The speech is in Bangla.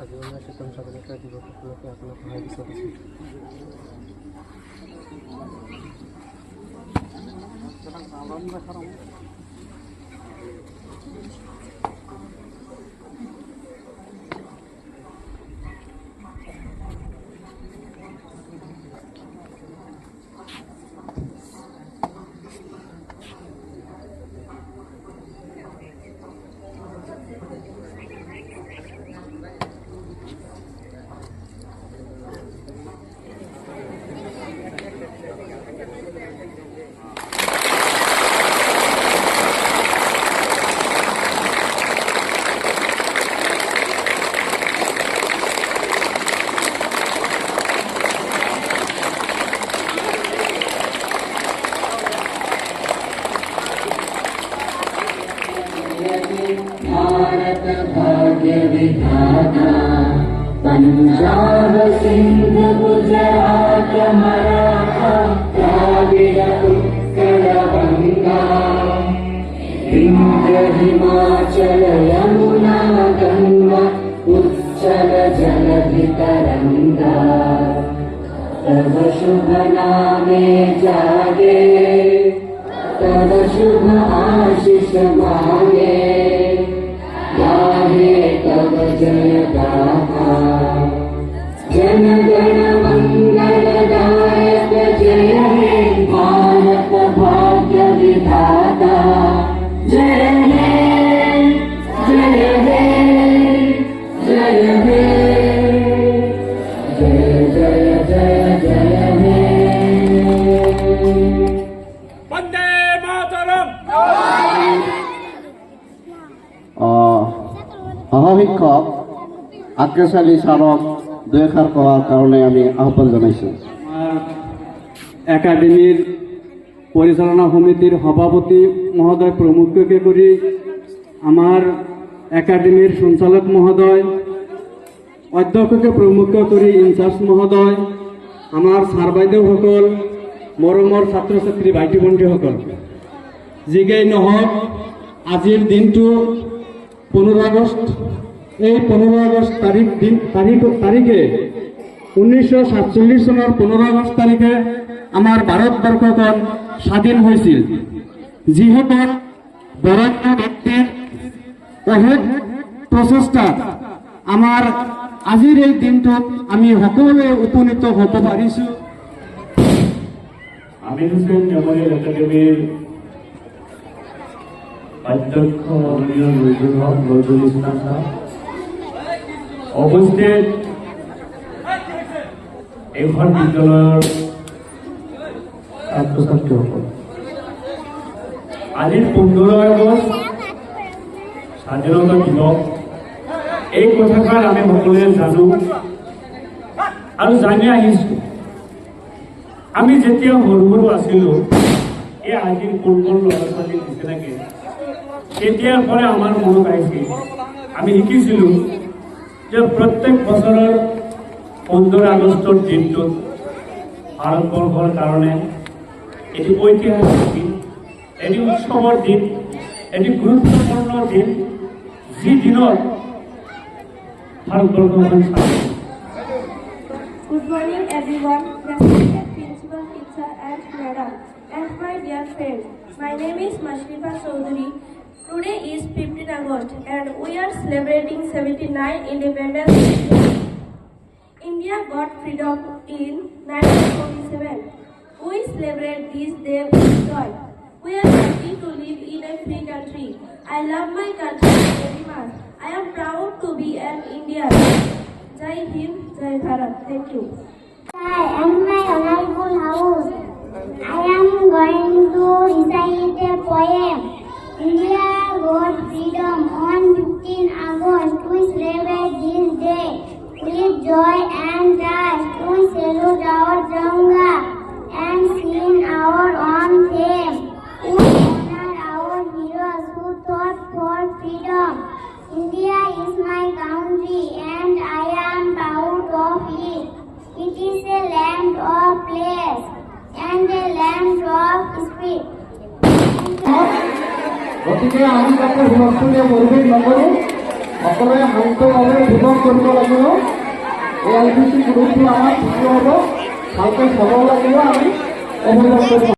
अभिवनाशतम सगळ्याचा दिवस आपला पाहायला दिसत भाग्य पञ्जाब सिन्ध गुजरात मराठा द्राविड उत्कल गङ्गा विन्ध्य हिमाचल यमुना गङ्गा उच्चल जलधितरङ्गा तव शुभ नामे जागे तव शुभ आशिष मागे गाहे तब जय गाथा जन गण সহশিক্ষক আক্ৰেশ আলী দুই এষাৰ কোৱাৰ কাৰণে আমি আহ্বান জনাইছোঁ। একাডেমির পরিচালনা সমিতির সভাপতি মহোদয় প্রমুখকে করে, আমার একাডেমির সঞ্চালক মহোদয়, অধ্যক্ষকে প্রমুখ করে, ইনচার্জ মহোদয়, আমার ছাৰ বাইদেউসকল মৰমৰ ছাত্ৰ ছাত্ৰী ভাইটি ভণ্টিসকল যিকেই নহওক আজিৰ দিনটো পোন্ধৰ আগষ্ট, এই পোন্ধৰ আগষ্ট তাৰিখ দিন তাৰিখ তাৰিখে উনৈছশ সাতচল্লিছ চনৰ পোন্ধৰ আগষ্ট তাৰিখে আমাৰ ভাৰতবৰ্ষখন স্বাধীন হৈছিল যিসকল বৰণ্য ব্যক্তিৰ অশেষ প্ৰচেষ্টাত আমাৰ আজিৰ এই দিনটোত আমি সকলোৱে উপনীত হ'ব পাৰিছোঁ। আমির হোসেন মেমোরিয়াল একাডেমির অধ্যক্ষ নজরুল হক ইসলাম এইখন বিদ্যালয়ৰ ছাত্ৰ ছাত্ৰীসকল আজিৰ পোন্ধৰ আগষ্ট স্বাধীনতা দিৱস এই কথাষাৰ আমি সকলোৱে জানো আৰু জানি আহিছোঁ। আমি যেতিয়া সৰু সৰু আছিলোঁ, এই আজিৰ কোন কোন ল'ৰা ছোৱালীৰ নিচিনাকৈ তেতিয়াৰ পৰা আমাৰ মনত আহিছিল আমি শিকিছিলোঁ যে প্ৰত্যেক বছৰৰ পোন্ধৰ আগষ্টৰ দিনটোত ভাৰতবৰ্ষৰ কাৰণে এটি ঐতিহাসিক দিন, এটি উৎসৱৰ দিন, এটি গুৰুত্বপূৰ্ণ দিন, যি দিনত ভাৰতবৰ্ষখন and my dear friends. My name is Mashrifa Chaudhary. Today is 15 August, and we are celebrating 79 Independence Day. India got freedom in 1947. We celebrate this day with joy. We are happy to live in a free country. I love my country very much. I am proud to be an Indian. Jai Hind, Jai Bharat. Thank you. Hi, I'm my honorable house. I am going to recite a poem. India got 15 August. We celebrate this day with joy and trust. We salute our গতিকে আমি তাকে হুলস্থুলীয়া পৰিৱেশ নকৰোঁ। সকলোৱে শান্তভাৱে ভোজন কৰিব লাগিব। এই এল পি চি গ্ৰুপটো আমাৰ ঠিকেই হ'ব। ভালকৈ চাব লাগিব। আমি অভিযোগ কৰিব